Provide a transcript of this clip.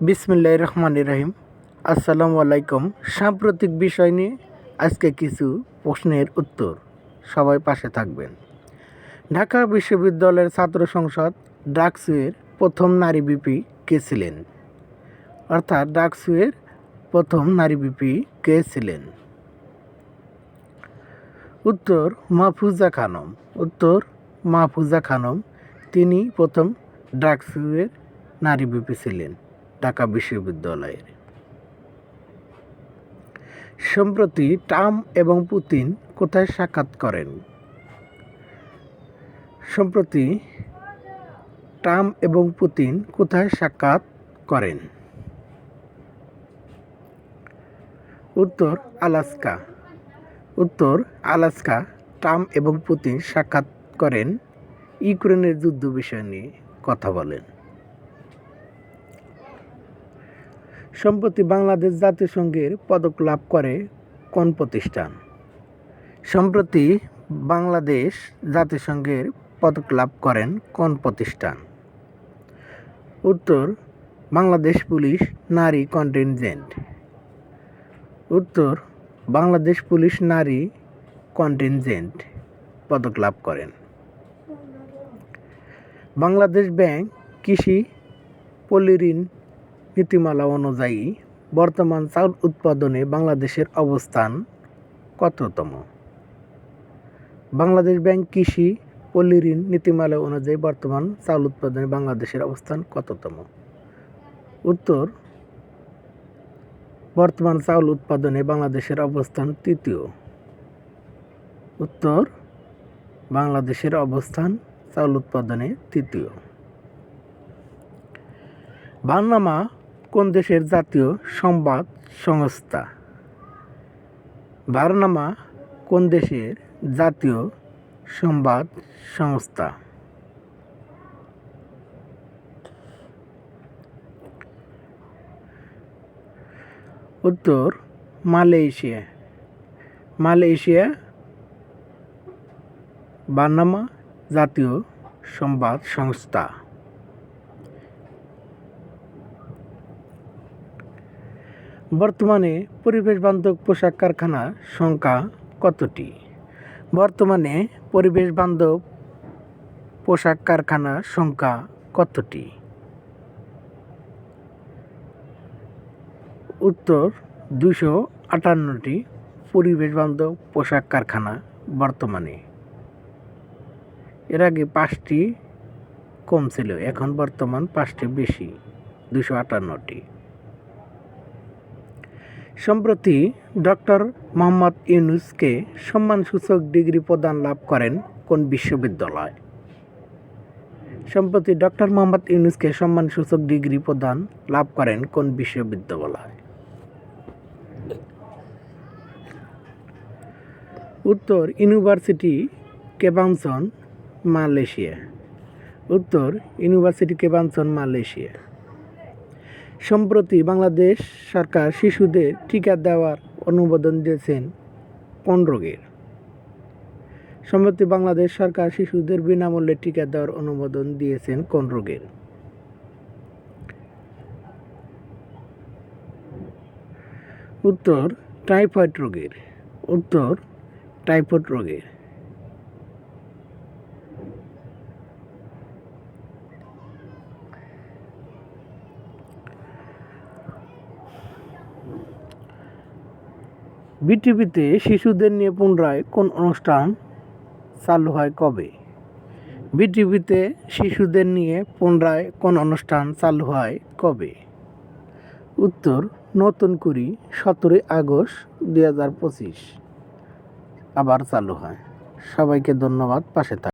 বিসমিল্লাহ রহমান রহিম। আসসালামু আলাইকুম। সাম্প্রতিক বিষয় নিয়ে আজকে কিছু প্রশ্নের উত্তর। সবাই পাশে থাকবেন। ঢাকা বিশ্ববিদ্যালয়ের ছাত্র সংসদ ডাকসুয়ের প্রথম নারী বিপি কে ছিলেন? অর্থাৎ ডাকসুয়ের প্রথম নারী বিপি কে ছিলেন? উত্তর, মাহফুজা খানম। উত্তর, মাহফুজা খানম। তিনি প্রথম ডাকসুয়ের নারী বিপি ছিলেন। ঢাকা বিশ্ববিদ্যালয়ের। সম্প্রতি ট্রাম্প এবং পুতিন কোথায় সাক্ষাৎ করেন? সম্প্রতি ট্রাম্প এবং পুতিন কোথায় সাক্ষাৎ করেন? উত্তর, আলাস্কা। উত্তর, আলাস্কা ট্রাম্প এবং পুতিন সাক্ষাৎ করেন। ইউক্রেনের যুদ্ধ বিষয় নিয়ে কথা বলেন। সম্প্রতি বাংলাদেশ জাতিসংঘের পদক লাভ করে কোন প্রতিষ্ঠান? সম্প্রতি বাংলাদেশ জাতিসংঘের পদক লাভ করেন কোন প্রতিষ্ঠান? উত্তর, বাংলাদেশ পুলিশ নারী কন্টিনজেন্ট। উত্তর, বাংলাদেশ পুলিশ নারী কন্টিনজেন্ট পদক লাভ করেন। বাংলাদেশ ব্যাংক কৃষি ঋণ নীতিমালা অনুযায়ী বর্তমান চাউল উৎপাদনে বাংলাদেশের অবস্থান কততম? বাংলাদেশ ব্যাংক কৃষি পল্লী ঋণ নীতিমালা অনুযায়ী বর্তমান চাউল উৎপাদনে বাংলাদেশের অবস্থান কততম? উত্তর, বর্তমান চাউল উৎপাদনে বাংলাদেশের অবস্থান তৃতীয়। উত্তর, বাংলাদেশের অবস্থান চাউল উৎপাদনে তৃতীয়। বার্নামা কোন দেশের জাতীয় সংবাদ সংস্থা? বার্নামা, কোন দেশের জাতীয় সংবাদ সংস্থা? উত্তর, মালয়েশিয়া। মালয়েশিয়া, বার্নামা, জাতীয় সংবাদ সংস্থা। বর্তমানে পরিবেশ বান্ধব পোশাক কারখানার সংখ্যা কতটি? বর্তমানে পরিবেশ বান্ধব পোশাক কারখানার সংখ্যা কতটি? উত্তর দুশো আটান্নটি পরিবেশ বান্ধব পোশাক কারখানা বর্তমানে। এর আগে পাঁচটি কম ছিল, এখন বর্তমান পাঁচটি বেশি দুশো আটান্নটি। সম্প্রতি ডক্টর মোহাম্মদ ইউনুসকে সম্মানসূচক ডিগ্রি প্রদান লাভ করেন কোন বিশ্ববিদ্যালয়? সম্প্রতি ডক্টর মোহাম্মদ ইউনুসকে সম্মানসূচক ডিগ্রি প্রদান লাভ করেন কোন বিশ্ববিদ্যালয়? উত্তর ইউনিভার্সিটি কেবানসন মালয়েশিয়া। উত্তর ইউনিভার্সিটি কেবানসন মালয়েশিয়া। সম্প্রতি বাংলাদেশ সরকার শিশুদের টিকা দেওয়ার অনুমোদন দিয়েছেন কোন রোগের? সম্প্রতি বাংলাদেশ সরকার শিশুদের বিনামূল্যে টিকা দেওয়ার অনুমোদন দিয়েছেন কোন রোগের? উত্তর, টাইফয়েড রোগের। উত্তর, টাইফয়েড রোগের। বিটিভিতে শিশুদের নিয়ে পুনরায় কোন অনুষ্ঠান চালু হয় কবে? বিটিভিতে শিশুদের নিয়ে পুনরায় কোন অনুষ্ঠান চালু হয় কবে? উত্তর, নতুন করি, সতেরোই আগস্ট দুই হাজার পঁচিশ। আবার চালু হয়। সবাইকে ধন্যবাদ, পাশে থাক